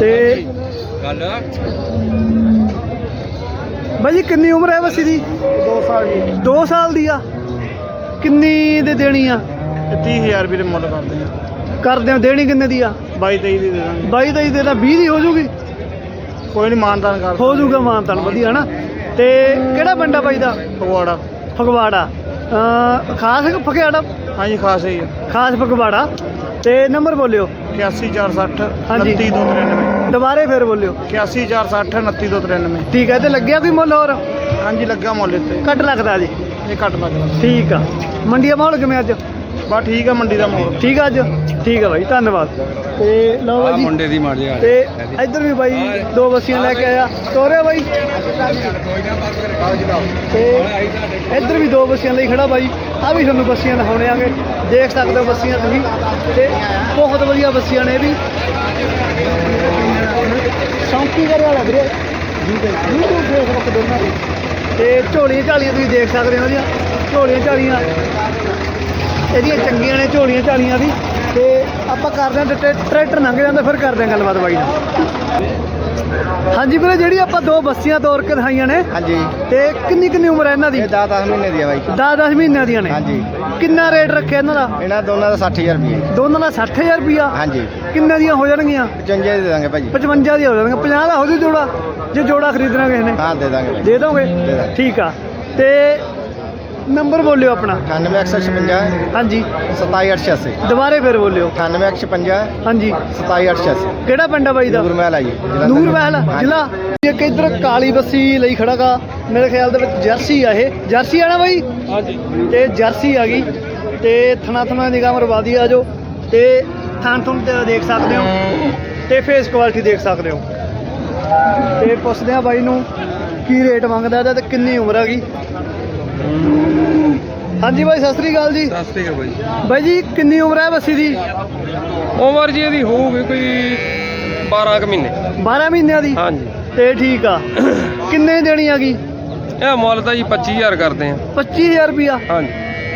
Speaker 2: ਤੇ
Speaker 4: ਗੱਲ।
Speaker 2: ਬਾਈ ਜੀ ਕਿੰਨੀ ਉਮਰ ਹੈ ਬੱਸੀ ਦੀ?
Speaker 3: 2 ਸਾਲ ਜੀ
Speaker 2: 2 ਸਾਲ ਦੀ ਆ। ਕਿੰਨੀ ਦੇ ਦੇਣੀ ਆ?
Speaker 3: 30000 ਰੁਪਏ ਦੇ ਮੁੱਲ ਕਰਦੇ ਆ।
Speaker 2: ਕਰਦੇ ਹੋ ਦੇਣੀ ਕਿੰਨੇ ਦੀ ਆ?
Speaker 3: 22 23 ਦੀ ਦੇ ਦਾਂਗੇ।
Speaker 2: 22 ਦਾ ਹੀ ਦੇ ਤਾਂ 20 ਦੀ ਹੋ ਜੂਗੀ।
Speaker 3: ਕੋਈ ਨਹੀਂ ਮਾਨਦਾਨ ਕਰ
Speaker 2: ਹੋ ਜੂਗਾ ਮਾਨਤਾਨ ਵਧੀਆ ਨਾ। ਤੇ ਕਿਹੜਾ ਪਿੰਡ ਆ ਬਾਈ ਦਾ?
Speaker 3: ਪਗਵਾੜਾ
Speaker 2: ਫਗਵਾੜਾ। ਅ ਖਾਸ ਫਗਵਾੜਾ
Speaker 3: ਹਾਂਜੀ ਖਾਸ ਹੀ ਆ।
Speaker 2: ਖਾਸ ਫਗਵਾੜਾ। ਤੇ ਨੰਬਰ ਬੋਲਿਓ।
Speaker 3: 81460
Speaker 2: ਹਾਂਜੀ।
Speaker 3: 29293
Speaker 2: ਦੁਬਾਰੇ ਫਿਰ ਬੋਲਿਓ।
Speaker 3: 81460 29293
Speaker 2: ਠੀਕ ਹੈ ਤੇ ਲੱਗਿਆ ਕੋਈ ਮੁੱਲ ਹੋਰ?
Speaker 3: ਹਾਂਜੀ ਲੱਗਾ ਮੁੱਲ ਇੱਥੇ।
Speaker 2: ਘੱਟ ਲੱਗਦਾ ਜੀ।
Speaker 3: ਇਹ ਘੱਟ ਲੱਗਦਾ।
Speaker 2: ਠੀਕ ਆ। ਮੰਡੀ ਦਾ ਮਾਹੌਲ ਕਿਵੇਂ ਅੱਜ?
Speaker 3: ਬਸ ਠੀਕ ਆ ਮੰਡੀ ਦਾ ਮੋੜ
Speaker 2: ਠੀਕ ਆ ਅੱਜ? ਠੀਕ ਆ ਬਾਈ ਧੰਨਵਾਦ। ਤੇ ਲਓ ਬਾਈ ਜੀ।
Speaker 4: ਮੁੰਡੇ ਦੀ ਮਾਰ ਜਾ
Speaker 2: ਤੇ ਇੱਧਰ ਵੀ ਬਾਈ ਦੋ ਬੱਸੀਆਂ ਲੈ ਕੇ ਆਇਆ। ਤੋਰਿਆ ਬਾਈ। ਤੇ ਇੱਧਰ ਵੀ ਦੋ ਬੱਸੀਆਂ ਲਈ ਖੜਾ ਬਾਈ। ਆ ਵੀ ਤੁਹਾਨੂੰ ਬੱਸੀਆਂ ਦਿਖਾਉਣੇ ਆਗੇ ਦੇਖ ਸਕਦੇ ਹੋ ਬੱਸੀਆਂ ਤੁਸੀਂ। ਤੇ ਬਹੁਤ ਵਧੀਆ ਬੱਸੀਆਂ ਨੇ ਇਹ ਵੀ। ਸ਼ੌਂਕੀ ਕਰਿਆ ਲੱਗ ਰਿਹਾ YouTube ਫੇਸਬੁੱਕ ਦੋਨਾਂ ਤੇ ਤੇ ਝੋਲੀਆਂ ਝਾਲੀਆਂ ਤੁਸੀਂ ਦੇਖ ਸਕਦੇ ਹੋ ਉਹਦੀਆਂ ਝੋਲੀਆਂ ਝਾਲੀਆਂ। ਇਹਦੀਆਂ ਚੰਗੀਆਂ ਨੇ ਝੋਲੀਆਂ ਝਾਲੀਆਂ ਦੀ ਤੇ ਆਪਾਂ ਕਰਦੇ ਹਾਂ ਟਰੈ- ਟਰੈਕਟਰ ਲੰਘ ਜਾਂਦਾ ਫਿਰ ਕਰਦੇ ਹਾਂ ਗੱਲਬਾਤ ਬਾਈ ਨਾਲ। ਹਾਂਜੀ ਵੀਰੇ ਜਿਹੜੀ ਆਪਾਂ ਦੋ ਬੱਸੀਆਂ ਤੋਰ ਕੇ ਦਿਖਾਈਆਂ ਨੇ
Speaker 3: ਹਾਂਜੀ।
Speaker 2: ਤੇ ਕਿੰਨੀ ਕਿੰਨੀ ਉਮਰ ਹੈ ਇਹਨਾਂ ਦੀ?
Speaker 3: ਇਹ 10 10 ਮਹੀਨੇ ਦੀ ਆ ਬਾਈ।
Speaker 2: 10-10 ਮਹੀਨਿਆਂ ਦੀਆਂ ਨੇ।
Speaker 3: ਹਾਂਜੀ।
Speaker 2: ਕਿੰਨਾ ਰੇਟ ਰੱਖਿਆ ਇਹਨਾਂ ਦਾ?
Speaker 3: ਇਹਨਾਂ ਦੋਨਾਂ ਦਾ 60000 ਰੁਪਏ
Speaker 2: ਦੋਨਾਂ ਦਾ 60000 ਰੁਪਿਆ
Speaker 3: ਹਾਂਜੀ।
Speaker 2: ਕਿੰਨੇ ਦੀਆਂ ਹੋ ਜਾਣਗੀਆਂ?
Speaker 3: 55 ਦੇ ਦਾਂਗੇ ਭਾਜੀ
Speaker 2: 55 ਦੀਆਂ ਹੋ ਜਾਣਗੀਆਂ। 50 ਦਾ ਹੋ ਜੂ ਜੋੜਾ। ਜੇ ਜੋੜਾ ਖਰੀਦਣਾ ਕਿਸੇ ਨੇ।
Speaker 3: ਹਾਂ ਦੇ ਦੋਗੇ?
Speaker 2: ਦੇ ਦਾਂਗੇ। ਠੀਕ ਆ। ਤੇ ਨੰਬਰ ਬੋਲਿਓ ਆਪਣਾ।
Speaker 3: 9156
Speaker 2: ਹਾਂਜੀ।
Speaker 3: 27886
Speaker 2: ਦੁਬਾਰੇ ਫਿਰ ਬੋਲਿਓ।
Speaker 3: 9156
Speaker 2: ਹਾਂਜੀ।
Speaker 3: 27886
Speaker 2: ਕਿਹੜਾ ਪਿੰਡ ਆ ਬਾਈ ਦਾ?
Speaker 3: ਨੂਰ ਮਹਿਲ ਆਈ
Speaker 2: ਨੂਰ ਮਹਿਲ ਜ਼ਿਲ੍ਹਾ। ਇੱਕ ਇੱਧਰ ਕਾਲੀ ਬੱਸੀ ਲਈ ਖੜਾਗਾ ਮੇਰੇ ਖਿਆਲ ਦੇ ਵਿੱਚ ਜਰਸੀ ਆ ਇਹ। ਜਰਸੀ ਆ ਨਾ ਬਾਈ?
Speaker 4: ਹਾਂਜੀ।
Speaker 2: ਤੇ ਜਰਸੀ ਆ ਗਈ। ਤੇ ਥਣਾ ਥਣਾ ਨਿਗਾਹ ਮਰਵਾਦੀ ਆ ਜੋ ਤੇ ਥਣ ਥਣ ਤੇ ਦੇਖ ਸਕਦੇ ਹੋ। ਤੇ ਫੇਸ ਕੁਆਲਿਟੀ ਦੇਖ ਸਕਦੇ ਹੋ। ਤੇ ਪੁੱਛਦੇ ਆ ਬਾਈ ਨੂੰ ਕੀ ਰੇਟ ਮੰਗਦਾ ਇਹਦਾ ਤੇ ਕਿੰਨੀ ਉਮਰ ਹੈਗੀ ਹਾਂਜੀ ਬਾਈ ਸਤਿ ਸ੍ਰੀ ਅਕਾਲ ਜੀ।
Speaker 4: ਸਸਤੇ ਹੈ ਬਾਈ।
Speaker 2: ਬਾਈ ਜੀ ਕਿੰਨੀ ਉਮਰ ਹੈ ਬੱਸੀ ਦੀ?
Speaker 4: ਉਮਰ ਜੀ ਇਹਦੀ ਹੋਊਗੀ ਕੋਈ 12 ਕੁ ਮਹੀਨੇ।
Speaker 2: 12 ਮਹੀਨਿਆਂ ਦੀ?
Speaker 4: ਹਾਂਜੀ।
Speaker 2: ਤੇ ਠੀਕ ਆ। ਕਿੰਨੇ ਦੇਣੀ ਹੈਗੀ?
Speaker 4: ਇਹ ਮੁੱਲ ਤਾਂ ਜੀ 25000 ਕਰਦੇ ਆ।
Speaker 2: 25000 ਰੁਪਿਆ
Speaker 4: ਹਾਂਜੀ।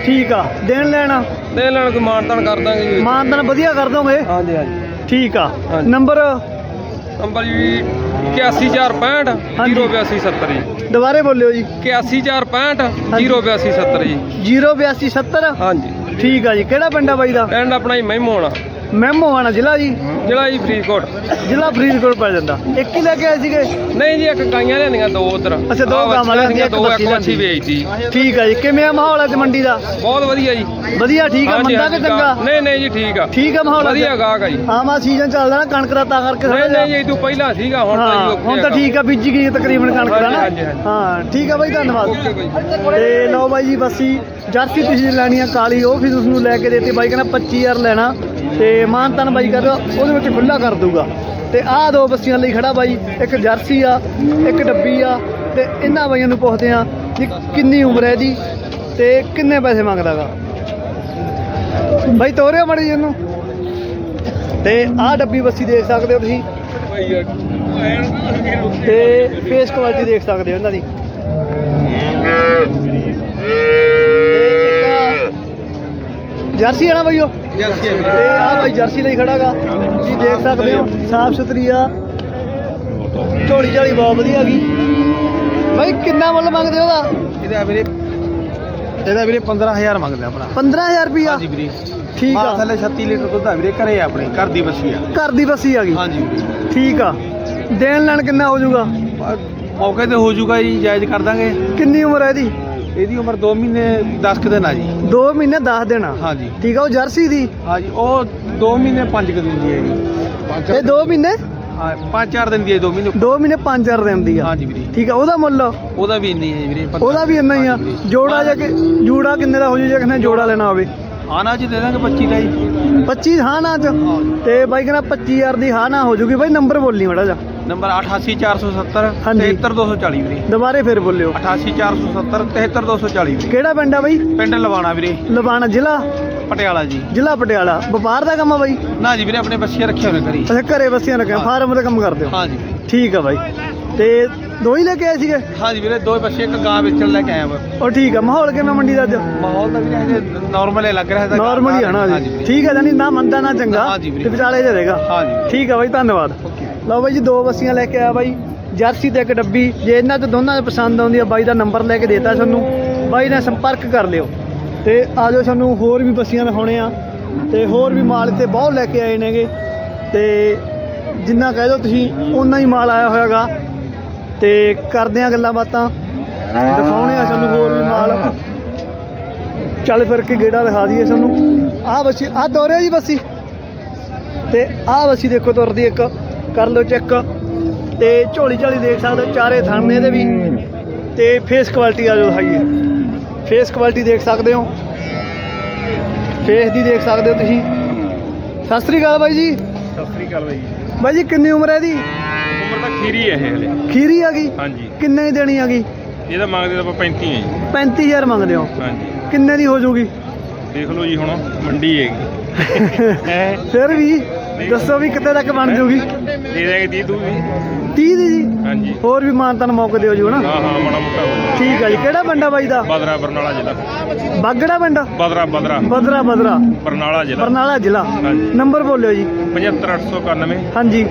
Speaker 2: ਠੀਕ ਆ। ਦੇਣ ਲੈਣਾ
Speaker 4: ਦੇ ਲੈਣ ਕੋਈ ਮਾਨਤਾਨ ਕਰ ਦਾਂਗੇ ਜੀ।
Speaker 2: ਮਾਨਦਨ ਵਧੀਆ ਕਰ ਦੋਗੇ?
Speaker 4: ਹਾਂਜੀ ਹਾਂਜੀ।
Speaker 2: ਠੀਕ ਆ। ਨੰਬਰ
Speaker 4: ਨੰਬਰ ਜੀ 81465
Speaker 2: ਹਾਂਜੀ।
Speaker 4: 08270 ਜੀ।
Speaker 2: ਦੁਬਾਰੇ ਬੋਲਿਓ ਜੀ।
Speaker 4: 81465 08270 ਜੀ।
Speaker 2: 08270
Speaker 4: ਹਾਂਜੀ।
Speaker 2: ਠੀਕ ਆ ਜੀ। ਕਿਹੜਾ ਪਿੰਡ ਆ ਬਾਈ ਦਾ?
Speaker 4: ਪਿੰਡ ਆਪਣਾ ਹੀ ਮਹਿਮੋ ਆਣਾ
Speaker 2: ਜ਼ਿਲ੍ਹਾ ਜੀ।
Speaker 4: ਜਿਹੜਾ ਜੀ ਫਰੀਦਕੋਟ।
Speaker 2: ਜ਼ਿਲ੍ਹਾ ਫਰੀਦਕੋਟ ਪੈ ਜਾਂਦਾ। ਇੱਕ ਹੀ ਲੈ ਕੇ ਆਏ ਸੀਗੇ?
Speaker 4: ਨਹੀਂ ਜੀ ਇੱਕ ਗਾਈਆਂ ਲਿਆਂਦੀਆਂ ਦੋ ਉਧਰ।
Speaker 2: ਅੱਛਾ, ਦੋ ਗਾਵਾਂ ਇੱਕ
Speaker 4: ਦੋ ਇੱਕ ਮੱਛੀ। ਵੇਚਦੀ।
Speaker 2: ਠੀਕ ਆ ਜੀ ਕਿਵੇਂ ਆ ਮਾਹੌਲ ਅੱਜ ਮੰਡੀ ਦਾ?
Speaker 4: ਬਹੁਤ ਵਧੀਆ ਜੀ।
Speaker 2: ਵਧੀਆ ਠੀਕ ਆ ਮੰਦਾ ਕਿ ਚੰਗਾ?
Speaker 4: ਨਹੀਂ ਨਹੀਂ ਜੀ ਠੀਕ ਆ।
Speaker 2: ਠੀਕ ਆ ਮਾਹੌਲ?
Speaker 4: ਵਧੀਆ ਗਾਹਕ ਆ ਜੀ।
Speaker 2: ਆਮਾ ਸੀਜ਼ਨ ਚੱਲਦਾ ਨਾ ਕਣਕ ਦਾ ਤਾਂ ਕਰਕੇ ਥੋੜ੍ਹਾ
Speaker 4: ਨਹੀਂ ਇਹ ਤੋਂ ਪਹਿਲਾਂ ਸੀਗਾ ਹੁਣ ਤਾਂ ਜੀ
Speaker 2: ਹੁਣ ਤਾਂ ਠੀਕ ਆ ਬੀਜੀ ਗਈ ਤਕਰੀਬਨ ਕਣਕ ਦਾ ਨਾ। ਹਾਂ ਠੀਕ ਆ ਬਾਈ ਧੰਨਵਾਦ। ਤੇ ਲਓ ਬਾਈ ਜੀ ਬੱਸੀ। ਜਰਸੀ ਤੁਸੀਂ ਲੈਣੀ ਆ ਕਾਲੀ, ਉਹ ਫਿਰ ਉਸ ਲੈ ਕੇ ਦੇਤੀ। ਬਾਈ ਕਹਿੰਦਾ 25000 ਲੈਣਾ। ਤੇ ਮਾਨਤਨ ਬਾਈ ਕਹਿੰਦਾ ਉਹਦੇ ਵਿੱਚ ਖੁੱਲਾ ਕਰ ਦੂਗਾ ਤੇ ਆਹ ਦੋ ਬੱਸੀਆਂ ਲਈ ਖੜਾ ਬਾਈ। ਇੱਕ ਜਰਸੀ ਆ, ਇੱਕ ਡੱਬੀ ਆ। ਤੇ ਇਹਨਾਂ ਬਾਈਆਂ ਨੂੰ ਪੁੱਛਦੇ ਆ ਕਿ ਕਿੰਨੀ ਉਮਰ ਹੈ ਇਹਦੀ ਤੇ ਕਿੰਨੇ ਪੈਸੇ ਮੰਗਦਾਗਾ। ਬਾਈ ਤੋਰਿਓ ਮੜੀ ਇਹਨੂੰ। ਤੇ ਆਹ ਡੱਬੀ ਬੱਸੀ ਦੇਖ ਸਕਦੇ ਹੋ ਤੁਸੀਂ। ਤੇ ਫੇਸ ਕੁਆਲਿਟੀ ਦੇਖ ਸਕਦੇ ਹੋ ਇਹਨਾਂ ਦੀ। ਜਰਸੀ ਹੈ ਨਾ ਬਈਓ ਤੇ ਆ ਬਾਈ ਜਰਸੀ ਲਈ ਖੜਾਗਾ। ਤੁਸੀਂ ਦੇਖ ਸਕਦੇ ਹੋ ਸਾਫ਼ ਸੁਥਰੀ ਆ। ਝੋਲੀ ਝਾਲੀ ਬਹੁਤ ਵਧੀਆ ਗਈ ਬਾਈ ਕਿੰਨਾ ਮੁੱਲ ਮੰਗਦੇ ਉਹਦਾ?
Speaker 3: ਇਹਦਾ ਵੀਰੇ ਇਹਦਾ ਵੀਰੇ 15000 ਮੰਗਦੇ ਆਪਣਾ।
Speaker 2: 15000 ਰੁਪਿਆ
Speaker 3: ਹਾਂਜੀ ਵੀਰੇ।
Speaker 2: ਠੀਕ ਆ।
Speaker 3: ਥੱਲੇ 36 ਲੀਟਰ ਦੁੱਧ ਆ ਵੀਰੇ ਘਰੇ ਆ ਆਪਣੇ ਘਰ ਦੀ ਬੱਸੀ ਆ।
Speaker 2: ਘਰ ਦੀ ਬੱਸੀ ਆ ਗਈ?
Speaker 3: ਹਾਂਜੀ
Speaker 2: ਠੀਕ ਆ। ਦੇਣ ਲੈਣ ਕਿੰਨਾ ਹੋ ਜਾਊਗਾ?
Speaker 3: ਮੌਕੇ ਤੇ ਹੋ ਜਾਊਗਾ ਜੀ ਜਾਇਜ਼ ਕਰ ਦਾਂਗੇ।
Speaker 2: ਕਿੰਨੀ ਉਮਰ ਹੈ ਇਹਦੀ?
Speaker 3: ਇਹਦੀ ਉਮਰ 2 ਮਹੀਨੇ 10 ਕੁ ਦਿਨ ਆ ਜੀ।
Speaker 2: 2 ਮਹੀਨੇ 10 ਦਿਨ
Speaker 3: ਹਾਂਜੀ।
Speaker 2: ਠੀਕ ਆ ਉਹ ਜਰਸੀ ਦੀ?
Speaker 3: ਹਾਂਜੀ ਉਹ 2 ਮਹੀਨੇ 5 ਕੁ ਦਿਨ ਦੀ ਹੈ ਜੀ।
Speaker 2: ਇਹ 2 ਮਹੀਨੇ?
Speaker 3: ਹਾਂ 5-4 ਦਿਨ ਦੀ ਹੈ 2 ਮਹੀਨੇ।
Speaker 2: 2 ਮਹੀਨੇ 5 ਦਿਨ ਦੀ ਆ?
Speaker 3: ਹਾਂਜੀ ਵੀਰੇ।
Speaker 2: ਠੀਕ ਆ ਉਹਦਾ ਮੁੱਲ?
Speaker 3: ਉਹਦਾ ਵੀ ਇੰਨੀ ਹੈ ਵੀਰੇ
Speaker 2: ਉਹਦਾ ਵੀ ਇੰਨਾ ਹੀ ਆ। ਜੋੜਾ ਜਾਂ ਕਿ ਜੂੜਾ ਕਿੰਨੇ ਦਾ ਹੋ ਜੂ ਜੇ ਕਿਸੇ ਨੇ ਜੋੜਾ ਲੈਣਾ ਹੋਵੇ?
Speaker 3: ਹਾਂ ਨਾ ਜੀ ਦੇ ਦਾਂਗੇ 25 ਦਾ ਜੀ।
Speaker 2: 25 ਹਾਂ ਨਾ ਚ ਤੇ ਬਾਈ ਕਹਿੰਦਾ 25000 ਦੀ ਹਾਂ ਨਾ ਹੋ ਜੂਗੀ। ਬਾਈ ਨੰਬਰ ਬੋਲੀ ਮੜਾ ਜਾ
Speaker 3: ਨੰਬਰ 88470
Speaker 2: ਹਾਂਜੀ।
Speaker 3: 73240 ਵੀਰੇ।
Speaker 2: ਦੁਬਾਰੇ ਫਿਰ ਬੋਲਿਓ।
Speaker 3: 88470 73240 ਵੀਰੇ।
Speaker 2: ਕਿਹੜਾ ਪਿੰਡ ਆ ਬਾਈ?
Speaker 3: ਪਿੰਡ ਲਵਾਣਾ ਵੀਰੇ।
Speaker 2: ਲਵਾਣਾ ਜ਼ਿਲ੍ਹਾ?
Speaker 3: ਪਟਿਆਲਾ ਜੀ।
Speaker 2: ਜ਼ਿਲ੍ਹਾ ਪਟਿਆਲਾ। ਵਪਾਰ ਦਾ ਕੰਮ ਆ ਬਾਈ?
Speaker 3: ਨਾ ਜੀ ਵੀਰੇ ਆਪਣੇ ਬੱਚੇ ਰੱਖੇ ਹੋਣੇ ਕਰੀ
Speaker 2: ਅੱਛਾ ਘਰੇ ਬੱਸੀਆਂ ਰੱਖਿਆ ਫਾਰਮ ਦਾ ਕੰਮ ਕਰਦੇ ਹੋ?
Speaker 3: ਹਾਂ ਜੀ। ਵੀਰੇ
Speaker 2: ਠੀਕ ਆ ਬਾਈ। ਤੇ ਦੋ ਹੀ ਲੈ ਕੇ ਆਏ ਸੀਗੇ?
Speaker 3: ਹਾਂ ਜੀ ਵੀਰੇ ਦੋ ਬੱਚੇ ਇੱਕ ਗਾਂ ਵੇਚਣ ਲੈ ਕੇ ਆਇਆ ਵਾ
Speaker 2: ਉਹ ਠੀਕ ਆ ਮਾਹੌਲ ਕਿਵੇਂ ਮੰਡੀ ਦਾ ਅੱਜ?
Speaker 3: ਮਾਹੌਲ ਤਾਂ ਵੀਰੇ ਹਜੇ ਨਾਰਮਲ ਹੀ ਲੱਗ ਰਿਹਾ ਹੈ
Speaker 2: ਨਾਰਮਲ ਹੀ ਆ ਨਾ
Speaker 3: ਹਾਂ ਜੀ
Speaker 2: ਜੀ। ਠੀਕ ਆ ਜਾਨੀ ਨਾ ਮੰਦਾ ਨਾ ਚੰਗਾ
Speaker 3: ਹਾਂਜੀ ਵੀਰੇ।
Speaker 2: ਤੇ ਵਿਚਾਲੇ ਜੇ ਰਹੇਗਾ।
Speaker 3: ਹਾਂ ਜੀ।
Speaker 2: ਠੀਕ ਆ ਬਾਈ ਧੰਨਵਾਦ। ਲਓ ਬਾਈ ਜੀ, ਦੋ ਬੱਸੀਆਂ ਲੈ ਕੇ ਆਇਆ ਬਾਈ, ਜਰਸੀ ਤੇ ਇੱਕ ਡੱਬੀ। ਜੇ ਇਹਨਾਂ 'ਤੇ ਦੋਨਾਂ ਦੇ ਪਸੰਦ ਆਉਂਦੀ ਆ, ਬਾਈ ਦਾ ਨੰਬਰ ਲੈ ਕੇ ਦੇਤਾ ਤੁਹਾਨੂੰ ਬਾਈ ਨਾਲ ਸੰਪਰਕ ਕਰ ਲਿਓ। ਤੇ ਆਜੋ ਸਾਨੂੰ ਹੋਰ ਵੀ ਬੱਸੀਆਂ ਦਿਖਾਉਣੇ ਆ। ਤੇ ਹੋਰ ਵੀ ਮਾਲ ਇੱਥੇ ਬਹੁਤ ਲੈ ਕੇ ਆਏ ਨੇਗੇ। ਤੇ ਜਿੰਨਾ ਕਹਿ ਦੋ ਤੁਸੀਂ, ਓਨਾ ਹੀ ਮਾਲ ਆਇਆ ਹੋਇਆਗਾ। ਤੇ ਕਰਦੇ ਆ ਗੱਲਾਂ ਬਾਤਾਂ। ਦਿਖਾਉਣੇ ਆ ਸਾਨੂੰ ਹੋਰ ਵੀ ਮਾਲ। ਚੱਲ ਫਿਰ ਕੇ ਗੇੜਾ ਦਿਖਾ ਦਈਏ ਸਾਨੂੰ। ਆਹ ਬੱਸੀ ਆਹ ਦੋਰਿਆ ਜੀ ਬੱਸੀ ਤੇ ਆਹ ਬੱਸੀ ਦੇਖੋ, ਤੁਰਦੀ ਇੱਕ। ਕਰ ਲਓ ਚੈੱਕ। ਤੇ ਝੋਲੀ ਝਾਲੀ ਦੇਖ ਸਕਦੇ ਹੋ ਚਾਰੇ ਥਣ ਇਹਦੇ ਵੀ। ਤੇ ਫੇਸ ਕੁਆਲਿਟੀ ਆ ਜੋ ਦਿਖਾਈਏ। ਫੇਸ ਕੁਆਲਿਟੀ ਦੇਖ ਸਕਦੇ ਹੋ। ਫੇਸ ਦੀ ਦੇਖ ਸਕਦੇ ਹੋ ਤੁਸੀਂ। ਸਤਿ ਸ੍ਰੀ ਅਕਾਲ ਬਾਈ ਜੀ।
Speaker 5: ਸਤਿ ਸ੍ਰੀ ਅਕਾਲ ਬਾਈ
Speaker 2: ਬਾਈ ਜੀ ਕਿੰਨੀ ਉਮਰ ਹੈ ਇਹਦੀ?
Speaker 5: ਉਮਰ ਤਾਂ ਖੀਰੀ ਹੈ ਇਹ ਹਲੇ।
Speaker 2: ਖੀਰੀ ਆ ਗਈ?
Speaker 5: ਹਾਂਜੀ।
Speaker 2: ਕਿੰਨੇ ਦੀ ਦੇਣੀ ਆ ਗਈ?
Speaker 5: ਇਹਦਾ ਮੰਗਦੇ ਤਾਂ ਆਪਾਂ 35 ਹੈ ਜੀ।
Speaker 2: 35000 ਮੰਗਦੇ ਹੋ।
Speaker 5: ਹਾਂਜੀ।
Speaker 2: ਕਿੰਨੇ ਦੀ ਹੋ ਜਾਊਗੀ?
Speaker 5: ਦੇਖ ਲਓ ਜੀ ਹੁਣ ਮੰਡੀ ਹੈਗੀ।
Speaker 2: ਫਿਰ ਵੀ ਦੱਸੋ ਵੀ ਕਿੱਥੇ ਤੱਕ ਬਣ ਜਾਊਗੀ।
Speaker 5: ਦੇ ਦਾਂਗੇ 30 ਤੂੰ ਵੀ।
Speaker 2: 30 ਦੀ ਜੀ?
Speaker 5: ਹਾਂਜੀ।
Speaker 2: ਹੋਰ ਵੀ ਮਾਨਤਨ ਮੌਕੇ ਦਿਓ ਜੀ ਹਨਾ
Speaker 5: ਹਾਂ ਹਾਂ ਮਾੜਾ ਮੋਟਾ ਹੋ
Speaker 2: ਠੀਕ ਆ ਜੀ। ਕਿਹੜਾ ਆ ਬਾਈ ਦਾ?
Speaker 5: ਬਦਰਾ ਬਰਨਾਲਾ ਜ਼ਿਲ੍ਹਾ।
Speaker 2: ਬਾਗੜਾ ਪਿੰਡ?
Speaker 5: ਬਦਰਾ ਬਦਰਾ।
Speaker 2: ਬਦਰਾ ਬਦਰਾ।
Speaker 5: ਬਰਨਾਲਾ ਜ਼ਿਲ੍ਹਾ।
Speaker 2: ਬਰਨਾਲਾ ਜ਼ਿਲ੍ਹਾ।
Speaker 5: ਹਾਂਜੀ।
Speaker 2: ਨੰਬਰ ਬੋਲਿਓ ਜੀ।
Speaker 5: 75891
Speaker 2: ਹਾਂਜੀ।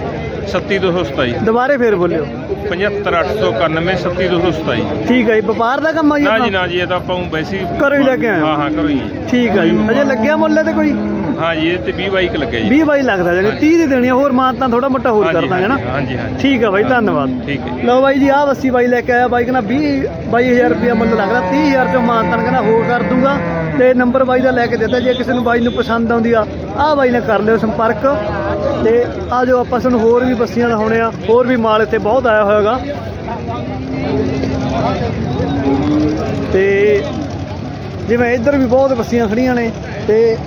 Speaker 5: 37227
Speaker 2: ਦੁਬਾਰੇ ਫੇਰ ਬੋਲਿਓ।
Speaker 5: 75891
Speaker 2: ਠੀਕ ਹੈ ਜੀ ਵਪਾਰ ਦਾ ਕੰਮ ਆ ਜੀ
Speaker 5: ਨਾ ਜੀ
Speaker 2: ਆਪਣਾ?
Speaker 5: ਨਾ ਜੀ ਇਹ ਤਾਂ ਆਪਾਂ ਊਂ ਵੈਸੇ ਹੀ
Speaker 2: ਘਰੋਂ ਹੀ ਲੈ ਕੇ ਆਏ ਹੋ?
Speaker 5: ਹਾਂ ਹਾਂ ਘਰੋਂ ਹੀ।
Speaker 2: ਠੀਕ ਹੈ ਜੀ ਅਜੇ ਲੱਗਿਆ ਮੁੱਲ ਤੇ ਕੋਈ?
Speaker 5: ਹਾਂ ਜੀ ਇਹ ਤੇ 20 ਬਾਈਕ ਲੱਗਿਆ ਜੀ।
Speaker 2: 20 ਬਾਈ ਲੱਗਦਾ ਜਾਨੀ 30 ਦੀ ਦੇਣੀ ਆ, ਹੋਰ ਮਾਨ ਤਾਂ ਥੋੜਾ ਮੋਟਾ ਹੋਰ ਕਰ ਦਾਂਗੇ ਨਾ?
Speaker 5: ਹਾਂਜੀ ਹਾਂਜੀ
Speaker 2: ਠੀਕ ਹੈ ਬਾਈ ਧੰਨਵਾਦ।
Speaker 5: ਠੀਕ ਹੈ ਜੀ।
Speaker 2: ਲਓ ਬਾਈ ਜੀ ਆਹ ਵੱਸੀ ਬਾਈ ਲੈ ਕੇ ਆਇਆ ਬਾਈ ਕਹਿੰਦਾ 20 22000 ਰੁਪਇਆ ਮੁੱਲ ਲੱਗਦਾ 30000 ਚੋਂ ਮਾਨ ਤਾਂ ਕਹਿੰਦਾ ਹੋਰ ਕਰ ਦੂੰਗਾ। ਤੇ ਨੰਬਰ ਬਾਈ ਦਾ ਲੈ ਕੇ ਦਿੱਤਾ ਜੇ ਕਿਸੇ ਨੂੰ ਬਾਈ ਨੂੰ ਪਸੰਦ ਆਉਂਦੀ ਆ ਆਹ ਬਾਈ ਨਾਲ ਕਰ ਲਿਓ ਸੰਪਰਕ। ਤੇ ਆ ਜੋ ਆਪਾਂ ਤੁਹਾਨੂੰ ਹੋਰ ਵੀ ਬੱਸੀਆਂ ਦਿਖਾਉਣੇ ਆ। ਹੋਰ ਵੀ ਮਾਲ ਇੱਥੇ ਬਹੁਤ ਆਇਆ ਹੋਇਆਗਾ। ਤੇ ਜਿਵੇਂ ਇੱਧਰ ਵੀ ਬਹੁਤ ਬੱਸੀਆਂ ਖੜੀਆਂ ਨੇ। ਤੇ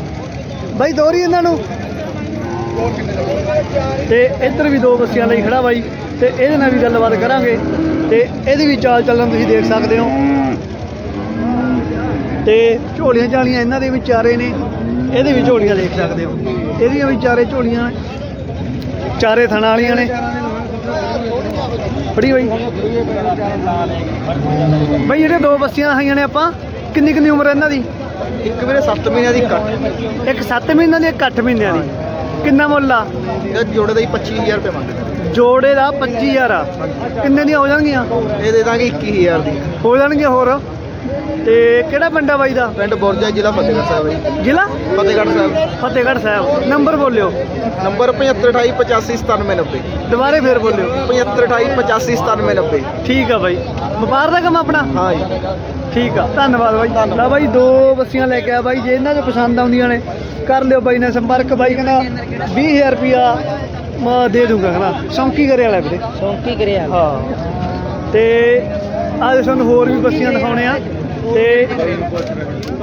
Speaker 2: ਬਾਈ ਦੋਰੀ ਇਹਨਾਂ ਨੂੰ। ਤੇ ਇੱਧਰ ਵੀ ਦੋ ਬੱਸੀਆਂ ਲਈ ਖੜਾ ਬਾਈ। ਤੇ ਇਹਦੇ ਨਾਲ ਵੀ ਗੱਲਬਾਤ ਕਰਾਂਗੇ। ਤੇ ਇਹਦੀ ਵੀ ਚਾਲ ਚੱਲਣ ਤੁਸੀਂ ਦੇਖ ਸਕਦੇ ਹੋ। ਤੇ ਝੋਲੀਆਂ ਝਾਲੀਆਂ ਇਹਨਾਂ ਦੇ ਵਿਚਾਰੇ ਨੇ। ਇਹਦੇ ਵੀ ਝੋਲੀਆਂ ਦੇਖ ਸਕਦੇ ਹੋ। ਇਹਦੀਆਂ ਵਿਚਾਰੇ ਝੋਲੀਆਂ ਚਾਰੇ ਥਣਾ ਵਾਲੀਆਂ ਨੇ। ਫੜੀ ਬਾਈ। ਬਾਈ ਜਿਹੜੇ ਦੋ ਬੱਸੀਆਂ ਆਈਆਂ ਨੇ ਆਪਾਂ ਕਿੰਨੀ ਕਿੰਨੀ ਉਮਰ ਹੈ ਇਹਨਾਂ ਦੀ?
Speaker 3: ਇੱਕ ਵੀਰੇ 7 ਮਹੀਨਿਆਂ ਦੀ ਕੱਟ
Speaker 2: ਇੱਕ 7 ਮਹੀਨਿਆਂ ਦੀ ਇੱਕ 8 ਮਹੀਨਿਆਂ ਦੀ। ਕਿੰਨਾ ਮੁੱਲ ਆ?
Speaker 3: ਜੋੜੇ ਦਾ ਹੀ 25000 ਰੁਪਏ ਮੰਗਦੇ
Speaker 2: ਜੋੜੇ ਦਾ 25000 ਆ। ਕਿੰਨੇ ਦੀਆਂ ਹੋ ਜਾਣਗੀਆਂ?
Speaker 3: ਇਹ ਦੇ ਦਾਂਗੇ 21000 ਦੀ।
Speaker 2: ਹੋ ਜਾਣਗੀਆਂ ਹੋਰ? ਤੇ ਕਿਹੜਾ ਪਿੰਡ ਆ ਬਾਈ ਦਾ?
Speaker 3: ਪਿੰਡ ਬੁਰਜਾ ਜ਼ਿਲ੍ਹਾ ਫਤਿਹਗੜ੍ਹ ਸਾਹਿਬ ਹੈ ਜੀ।
Speaker 2: ਜ਼ਿਲ੍ਹਾ?
Speaker 3: ਫਤਿਹਗੜ੍ਹ ਸਾਹਿਬ।
Speaker 2: ਫਤਿਹਗੜ੍ਹ ਸਾਹਿਬ। ਨੰਬਰ ਬੋਲਿਓ।
Speaker 3: ਨੰਬਰ 7528859790
Speaker 2: ਦੁਬਾਰੇ ਫੇਰ ਬੋਲਿਓ।
Speaker 3: 7528859790
Speaker 2: ਠੀਕ ਆ ਬਾਈ। ਵਪਾਰ ਦਾ ਕੰਮ ਆਪਣਾ?
Speaker 3: ਹਾਂ ਜੀ।
Speaker 2: ਠੀਕ ਆ। ਧੰਨਵਾਦ ਬਾਈ। ਲਾ ਬਾਈ ਦੋ ਬੱਸੀਆਂ ਲੈ ਕੇ ਆ ਬਾਈ। ਜੇ ਇਹਨਾਂ ਦੇ ਪਸੰਦ ਆਉਂਦੀਆਂ ਨੇ ਕਰ ਲਿਓ ਬਾਈ ਨਾਲ ਸੰਪਰਕ। ਬਾਈ ਕਹਿੰਦਾ 20000 ਰੁਪਿਆ ਮੈਂ ਦੇ ਦੂੰਗਾ ਕਹਿੰਦਾ। ਸ਼ੌਂਕੀ ਕਰੇ ਵਾਲਾ ਵੀਰੇ।
Speaker 6: ਸ਼ੌਂਕੀ ਕਰਿਆ
Speaker 2: ਹਾਂ। ਤੇ ਅੱਜ ਤੁਹਾਨੂੰ ਹੋਰ ਵੀ ਬੱਸੀਆਂ ਦਿਖਾਉਣੇ ਆ ਤੇ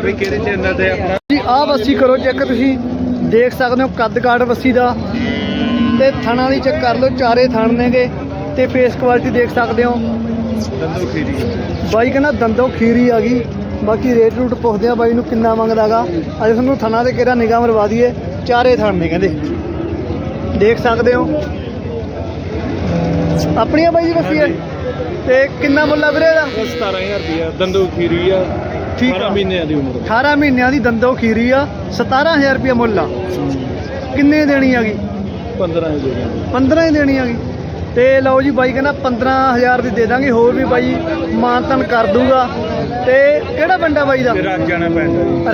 Speaker 5: ਵੀ ਕਿਹੜੇ ਚੈਨਲ ਤੇ ਆਪਣਾ?
Speaker 2: ਜੀ ਆਹ ਬੱਸੀ ਕਰੋ ਚੈੱਕ ਤੁਸੀਂ ਦੇਖ ਸਕਦੇ ਹੋ ਕੱਦ ਕਾਠ ਬੱਸੀ ਦਾ। ਤੇ ਥਣਾ ਦੀ ਚੈੱਕ ਕਰ ਲਓ ਚਾਰੇ ਥਣ ਨੇਗੇ। ਤੇ ਫੇਸ ਕੁਆਲਿਟੀ ਦੇਖ ਸਕਦੇ ਹੋ।
Speaker 5: ਦੰਦੋ ਖੀਰੀ।
Speaker 2: ਬਾਈ ਕਹਿੰਦਾ ਦੰਦੋਂ ਖੀਰੀ ਆ ਗਈ। ਬਾਕੀ ਰੇਟ ਰੂਟ ਪੁੱਛਦੇ ਆ ਬਾਈ ਨੂੰ ਕਿੰਨਾ ਮੰਗਦਾਗਾ। ਅੱਜ ਤੁਹਾਨੂੰ ਥਣਾ ਦੇ ਕਿਹੜਾ ਨਿਗਾਹ ਮਰਵਾ ਦਈਏ ਚਾਰੇ ਥਣ ਨੇ ਕਹਿੰਦੇ। ਦੇਖ ਸਕਦੇ ਹੋ। ਆਪਣੀਆਂ ਬਾਈ ਜੀ ਬੱਸੀ ਹੈ ਤੇ ਕਿੰਨਾ ਮੁੱਲ ਆ ਵੀਰੇ ਇਹਦਾ?
Speaker 5: 17000 ਰੁਪਿਆ ਦੰਦੋ ਖੀਰੀ ਆ
Speaker 2: ਠੀਕ ਆ।
Speaker 5: 12 ਮਹੀਨਿਆਂ ਦੀ ਉਮਰ।
Speaker 2: 18 ਮਹੀਨਿਆਂ ਦੀ ਦੰਦੋਂ ਖੀਰੀ ਆ 17000 ਰੁਪਏ ਮੁੱਲ ਆ। ਕਿੰਨੇ ਦੇਣੀ ਹੈਗੀ?
Speaker 5: 15 ਦੇ ਦਾਂਗੇ
Speaker 2: 15 ਹੀ ਦੇਣੀ ਹੈਗੀ। ਤੇ ਲਓ ਜੀ ਬਾਈ ਕਹਿੰਦਾ 15000 ਦੀ ਦੇ ਦਾਂਗੇ ਹੋਰ ਵੀ ਬਾਈ ਮਾਨਤਨ ਕਰ ਦੂਗਾ। ਤੇ ਕਿਹੜਾ ਪਿੰਡ ਆ ਬਾਈ ਦਾ?
Speaker 5: ਰਾਜਾਣਾ।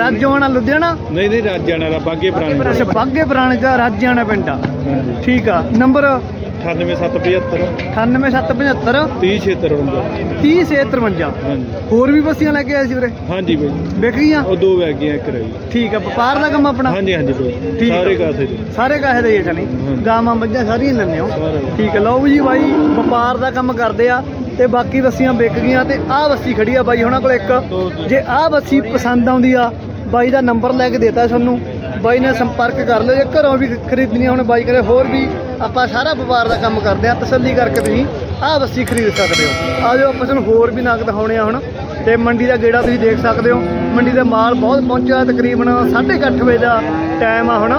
Speaker 2: ਰਾਜੋਆਣਾ ਲੁਧਿਆਣਾ?
Speaker 5: ਨਹੀਂ ਨਹੀਂ ਰਾਜਾਣਾ ਦਾ ਬਾਗੇ ਪੁਰਾਣੇ
Speaker 2: ਅੱਛਾ ਬਾਗੇ ਪੁਰਾਣੇ ਦਾ ਰਾਜਿਆਣਾ ਪਿੰਡ ਆ। ਠੀਕ ਆ। ਨੰਬਰ
Speaker 5: 98775
Speaker 2: 98775
Speaker 5: 3076
Speaker 2: 3053
Speaker 5: ਹਾਂਜੀ।
Speaker 2: ਹੋਰ ਵੀ ਬੱਸੀਆਂ ਲੈ ਕੇ ਆਏ ਸੀ ਵੀਰੇ?
Speaker 5: ਹਾਂਜੀ ਬਾਈ
Speaker 2: ਵਿਕ ਗਈਆਂ?
Speaker 5: ਉਹ ਦੋ ਵਗ ਗਈਆਂ ਇੱਕ ਰਹੀ।
Speaker 2: ਠੀਕ ਆ ਵਪਾਰ ਦਾ ਕੰਮ ਆਪਣਾ?
Speaker 5: ਹਾਂਜੀ ਹਾਂਜੀ ਬਾਈ
Speaker 2: ਠੀਕ ਆ।
Speaker 5: ਸਾਰੇ ਕਾਸੇ ਦੇ।
Speaker 2: ਸਾਰੇ ਕਾਹੇ ਦੇ ਹੀ ਆ ਜਾਨੀ
Speaker 5: ਹਾਂਜੀ।
Speaker 2: ਗਾਵਾਂ ਮੱਝਾਂ ਸਾਰੀਆਂ ਲੈਂਦੇ ਹੋ।
Speaker 5: ਸਾਰੇ
Speaker 2: ਠੀਕ ਹੈ ਲਓ ਜੀ ਬਾਈ ਵਪਾਰ ਦਾ ਕੰਮ ਕਰਦੇ ਆ ਤੇ ਬਾਕੀ ਬੱਸੀਆਂ ਵਿਕ ਗਈਆਂ ਤੇ ਆਹ ਬੱਸੀ ਖੜੀ ਆ ਬਾਈ ਉਹਨਾਂ ਕੋਲ ਇੱਕ। ਜੇ ਆਹ ਬੱਸੀ ਪਸੰਦ ਆਉਂਦੀ ਆ ਬਾਈ ਦਾ ਨੰਬਰ ਲੈ ਕੇ ਦੇਤਾ ਤੁਹਾਨੂੰ। ਬਾਈ ਨਾਲ ਸੰਪਰਕ ਕਰ ਲਿਓ ਜੇ ਘਰੋਂ ਵੀ ਖਰੀਦਣੀ ਹੁਣ ਬਾਈ ਕਰੇ ਹੋਰ ਵੀ ਆਪਾਂ ਸਾਰਾ ਵਪਾਰ ਦਾ ਕੰਮ ਕਰਦੇ ਆ ਤਸੱਲੀ ਕਰਕੇ ਤੁਸੀਂ ਆਹ ਬੱਸੀ ਖਰੀਦ ਸਕਦੇ ਹੋ। ਆ ਜਾਓ, ਆਪਾਂ ਤੁਹਾਨੂੰ ਹੋਰ ਵੀ ਨਗ ਦਿਖਾਉਣੇ ਆ ਹੁਣ। ਤੇ ਮੰਡੀ ਦਾ ਗੇੜਾ ਤੁਸੀਂ ਦੇਖ ਸਕਦੇ ਹੋ। ਮੰਡੀ ਦਾ ਮਾਲ ਬਹੁਤ ਪਹੁੰਚਿਆ ਤਕਰੀਬਨ 8:30 ਵਜੇ ਦਾ ਟਾਈਮ ਆ ਹੁਣ।